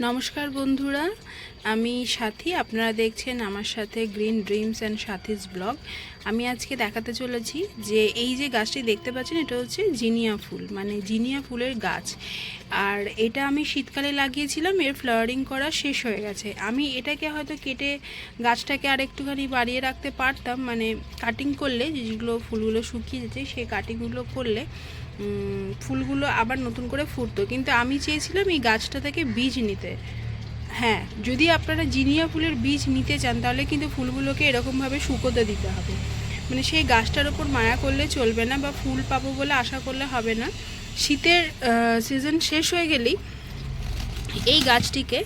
নমস্কার বন্ধুরা আমি সাথী। আপনারা দেখছেন আমার সাথে green dreams and Sathi's blog আমি আজকে দেখাতে চলেছি যে এই যে গাছটি দেখতে পাচ্ছেন, এটা হচ্ছে জিনিয়া ফুল মানে জিনিয়া ফুলের গাছ। আর এটা আমি শীতকালে লাগিয়েছিলাম, এর ফ্লাওয়ারিং করা শেষ হয়ে গেছে। আমি এটাকে হয়তো কেটে গাছটাকে আর একটুখানি বাড়িয়ে রাখতে পারতাম মানে কাটিং করলে যেগুলো ফুলগুলো শুকিয়ে যেতে সেই কাটিংগুলো করলে ফুলগুলো আবার নতুন করে ফুটতো। কিন্তু আমি চেয়েছিলাম এই গাছটা থেকে বীজ নিতে। হ্যাঁ যদি আপনারা জিনিয়া ফুলের বীজ নিতে চান, তাহলে কিন্তু ফুলগুলোকে এরকমভাবে শুকোতে দিতে হবে। মানে সেই গাছটার ওপর মায়া করলে চলবে না বা ফুল পাবো বলে আশা করলে হবে না। শীতের সিজন শেষ হয়ে গেলেই এই গাছটিকে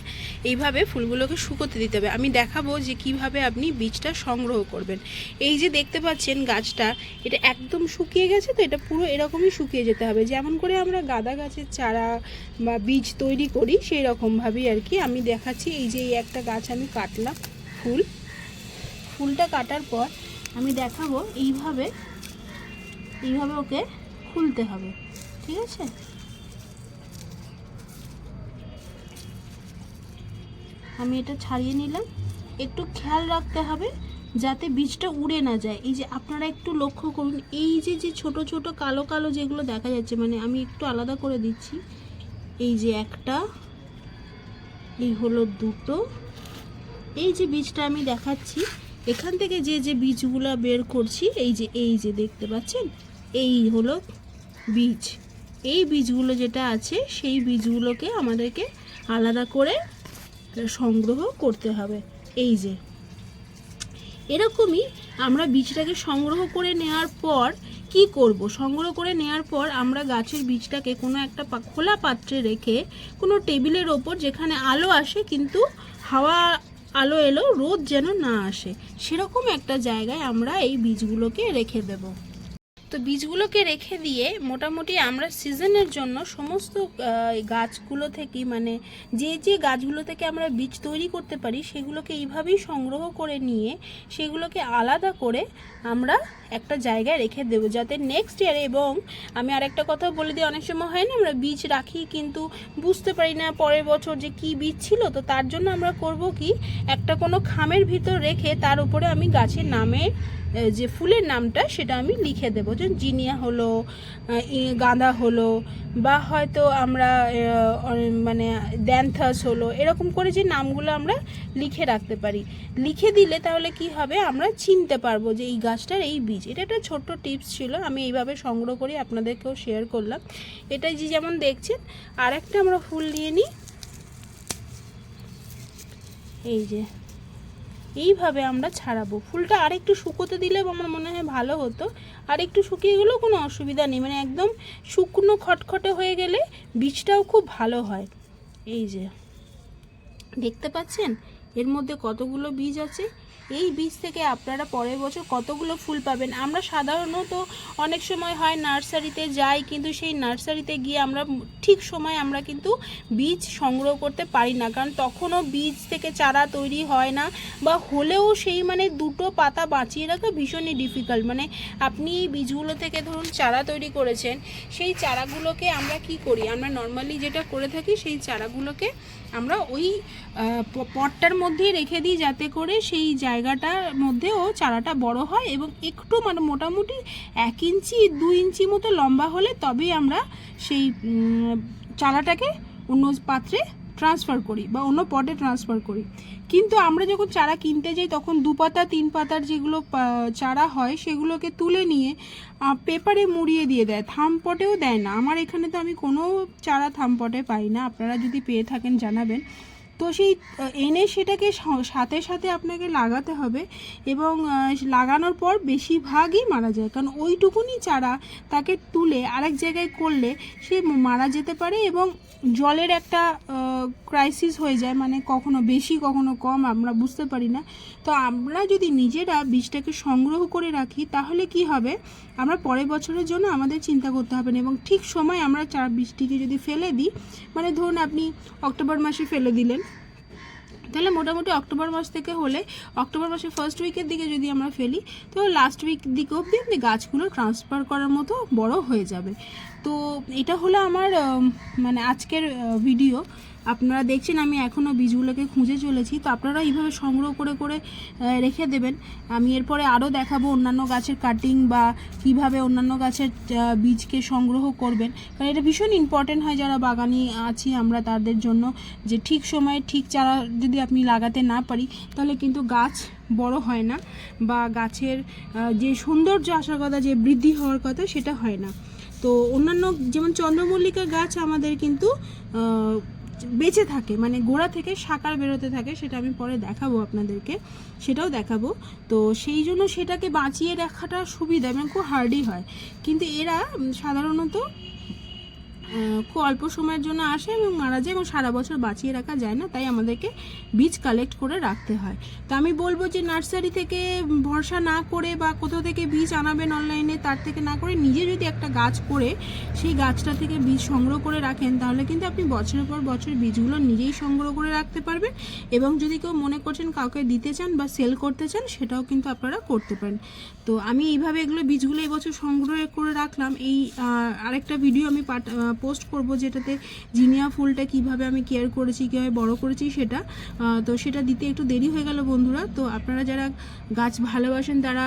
এইভাবে ফুলগুলোকে শুকোতে দিতে হবে। আমি দেখাবো যে কীভাবে আপনি বীজটা সংগ্রহ করবেন। এই যে দেখতে পাচ্ছেন গাছটা, এটা একদম শুকিয়ে গেছে তো, এটা পুরো এরকমই শুকিয়ে যেতে হবে। যেমন করে আমরা গাঁদা গাছের চারা বা বীজ তৈরি করি, সেই রকমভাবেই আর কি আমি দেখাচ্ছি। এই যে এই একটা গাছ আমি কাটলাম ফুল। ফুলটা কাটার পর আমি দেখাবো এইভাবে এইভাবে ওকে খুলতে হবে। ঠিক আছে? আমি এটা ছাড়িয়ে নিলাম। একটু খেয়াল রাখতে হবে যাতে বীজটা উড়ে না যায়। এই যে আপনারা একটু লক্ষ্য করুন, এই যে যে ছোট ছোট, কালো কালো যেগুলো দেখা যাচ্ছে মানে আমি একটু আলাদা করে দিচ্ছি। এই যে একটা, এই হলো দুটো। এই যে বীজটা আমি দেখাচ্ছি, এখান থেকে যে যে বীজগুলো বের করছি, এই যে এই যে দেখতে পাচ্ছেন, এই হলো বীজ। এই বীজগুলো যেটা আছে, সেই বীজগুলোকে আমাদেরকে আলাদা করে সংগ্রহ করতে হবে। এই যে। এরকমই আমরা বীজটাকে সংগ্রহ করে নেওয়ার পর কি করব? সংগ্রহ করে নেওয়ার পর আমরা গাছের বীজটাকে কোনো একটা খোলা পাত্রে রেখে কোনো টেবিলের ওপর যেখানে আলো আসে কিন্তু হাওয়া আলো এলো, রোদ যেন না আসে, সেরকম একটা জায়গায় আমরা এই বীজগুলোকে রেখে দেবো। তো বীজগুলোকে রেখে দিয়ে মোটামুটি আমরা সিজনের জন্য সমস্ত গাছগুলো থেকে মানে যে যে গাছগুলো থেকে আমরা বীজ তৈরি করতে পারি সেগুলোকে এইভাবেই সংগ্রহ করে নিয়ে সেগুলোকে আলাদা করে আমরা একটা জায়গায় রেখে দেবো। যাতে নেক্সট ইয়ারে এবং আমি আরেকটা কথা বলে দিই, অনেক সময় হয় না আমরা বীজ রাখি কিন্তু বুঝতে পারি না পরের বছর যে কি বীজ ছিল, তো তার জন্য আমরা করব কি, একটা কোনো খামের ভিতর রেখে তার উপরে আমি গাছের নামের যে ফুলের নামটা সেটা আমি লিখে দেবো। যে জিনিয়া হলো গাঁদা হলো, বা হয়তো আমরা মানে দ্যান্থাস হলো, এরকম করে যে নামগুলো আমরা লিখে রাখতে পারি। লিখে দিলে তাহলে কি হবে? আমরা চিনতে পারব যে এই গাছটার এই বীজ। এটা একটা ছোট্ট টিপস ছিল, আমি এইভাবে সংগ্রহ করি, আপনাদেরকেও শেয়ার করলাম। এটা যে যেমন দেখছেন আর একটা আমরা ফুল নিয়ে নিই। এই যে। এইভাবে আমরা ছাড়াবো। ফুলটা আর একটু শুকোতে দিলে আমার মনে হয় ভালো হতো। আর একটু শুকিয়ে গেলেও কোনো অসুবিধা নেই। মানে একদম শুকনো খটখটে হয়ে গেলে বীজটাও খুব ভালো হয়। এই যে, দেখতে পাচ্ছেন? এর মধ্যে কতগুলো বীজ আছে? এই বীজ থেকে আপনারা পরের বছর কতগুলো ফুল পাবেন? আমরা সাধারণত অনেক সময় হয় নার্সারিতে যাই, কিন্তু সেই নার্সারিতে গিয়ে আমরা ঠিক সময় আমরা কিন্তু বীজ সংগ্রহ করতে পারি না। কারণ তখনও বীজ থেকে চারা তৈরি হয় না বা হলেও সেই মানে দুটো পাতা বাঁচিয়ে রাখা ভীষণই ডিফিকাল্ট মানে আপনি এই বীজগুলো থেকে ধরুন চারা তৈরি করেছেন, সেই চারাগুলোকে আমরা কি করি? আমরা নর্মালি যেটা করে থাকি সেই চারাগুলোকে আমরা ওই পটটার মধ্যেই রেখে দিই যাতে করে সেই জায়গাটার মধ্যে ও চারাটা বড় হয় এবং একটু মানে মোটামুটি এক ইঞ্চি, দু ইঞ্চি মতো লম্বা হলে তবেই আমরা সেই চারাটাকে অন্য পাত্রে ট্রান্সফার করি বা অন্য পটে ট্রান্সফার করি। কিন্তু আমরা যখন চারা কিনতে যাই, তখন দু পাতা, তিন পাতার যেগুলো চারা হয়, সেগুলোকে তুলে নিয়ে পেপারে মুড়িয়ে দিয়ে দেয়। থাম পটেও দেয় না। আমার এখানে তো আমি কোনো চারা থাম পটে পাই না। আপনারা যদি পেয়ে থাকেন, জানাবেন। তো সেই এনে সেটাকে সাথে সাথে আপনাকে লাগাতে হবে এবং লাগানোর পর বেশিরভাগই মারা যায়। কারণ ওইটুকুনি চারা তাকে তুলে আরেক জায়গায় করলে সে মারা যেতে পারে এবং জলের একটা ক্রাইসিস হয়ে যায় মানে কখনো বেশি, কখনো কম, আমরা বুঝতে পারি না। তো আমরা যদি নিজেরা বীজটাকে সংগ্রহ করে রাখি, তাহলে কি হবে? আমরা পরের বছরের জন্য আমাদের চিন্তা করতে হবে না এবং ঠিক সময় আমরা চারা বীজটিকে যদি ফেলে দিই মানে ধরুন আপনি অক্টোবর মাসে ফেলে দিলেন, তাহলে মোটামুটি অক্টোবর মাস থেকে হলে, অক্টোবর মাসের ফার্স্ট উইকের দিকে যদি আমরা ফেলি, তো লাস্ট উইক দিকে অবধি আপনি গাছগুলো ট্রান্সফার করার মতো বড় হয়ে যাবে। তো এটা হলো আমার মানে আজকের ভিডিও আপনারা দেখছেন, আমি এখনও বীজগুলোকে খুঁজে চলেছি, তো আপনারা এইভাবে সংগ্রহ করে করে রেখে দেবেন। আমি এরপরে আরও দেখাবো অন্যান্য গাছের কাটিং বা কীভাবে অন্যান্য গাছের বীজকে সংগ্রহ করবেন। কারণ এটা ভীষণ ইম্পর্টেন্ট হয় যারা বাগানি আছি আমরা তাদের জন্য, যে ঠিক সময়ে ঠিক চারা যদি আপনি লাগাতে না পারি, তাহলে কিন্তু গাছ বড় হয় না বা গাছের যে সৌন্দর্য আসার কথা, যে বৃদ্ধি হওয়ার কথা, সেটা হয় না। তো অন্যান্য, যেমন চন্দ্রমল্লিকা গাছ আমাদের কিন্তু বেঁচে থাকে মানে গোড়া থেকে সাকার বেরোতে থাকে, সেটা আমি পরে দেখাবো আপনাদেরকে, সেটাও দেখাবো। তো সেই জন্য সেটাকে বাঁচিয়ে রাখাটা সুবিধা এবং খুব হার্ডই হয়। কিন্তু এরা সাধারণত খুব অল্প সময়ের জন্য আসে এবং মারা যায় এবং সারা বছর বাঁচিয়ে রাখা যায় না, তাই আমাদেরকে বীজ কালেক্ট করে রাখতে হয়। তো আমি বলব যে নার্সারি থেকে ভরসা না করে বা কোথাও থেকে বীজ আনাবেন অনলাইনে তার থেকে না করে নিজে যদি একটা গাছ করে, সেই গাছটা থেকে বীজ সংগ্রহ করে রাখেন, তাহলে কিন্তু আপনি বছরের পর বছর বীজগুলো নিজেই সংগ্রহ করে রাখতে পারবেন এবং যদি কেউ মনে করছেন কাউকে দিতে চান বা সেল করতে চান, সেটাও কিন্তু আপনারা করতে পারেন। তো আমি এইভাবে এগুলো বীজগুলো এবছর সংগ্রহ করে রাখলাম। এই আরেকটা ভিডিও আমি পোস্ট করব যেটাতে জিনিয়া ফুলটা কীভাবে আমি কেয়ার করেছি, কীভাবে বড় করেছি সেটা তো সেটা দিতে একটু দেরি হয়ে গেল বন্ধুরা। তো আপনারা যারা গাছ ভালোবাসেন তারা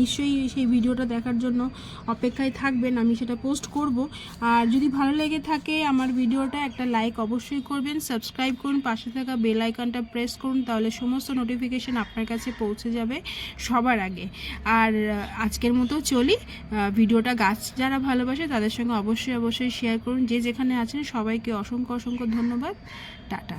নিশ্চয়ই সেই ভিডিওটা দেখার জন্য অপেক্ষায় থাকবেন, আমি সেটা পোস্ট করব। আর যদি ভালো লেগে থাকে আমার ভিডিওটা, একটা লাইক অবশ্যই করবেন, সাবস্ক্রাইব করুন, পাশে থাকা বেল আইকনটা প্রেস করুন, তাহলে সমস্ত নোটিফিকেশন আপনার কাছে পৌঁছে যাবে সবার আগে। আর আজকের মতো চলি ভিডিওটা গাছ যারা ভালোবাসে তাদের সঙ্গে অবশ্যই অবশ্যই শেয়ার করুন। যে যেখানে আছেন সবাইকে অসংখ্য অসংখ্য ধন্যবাদ। টাটা।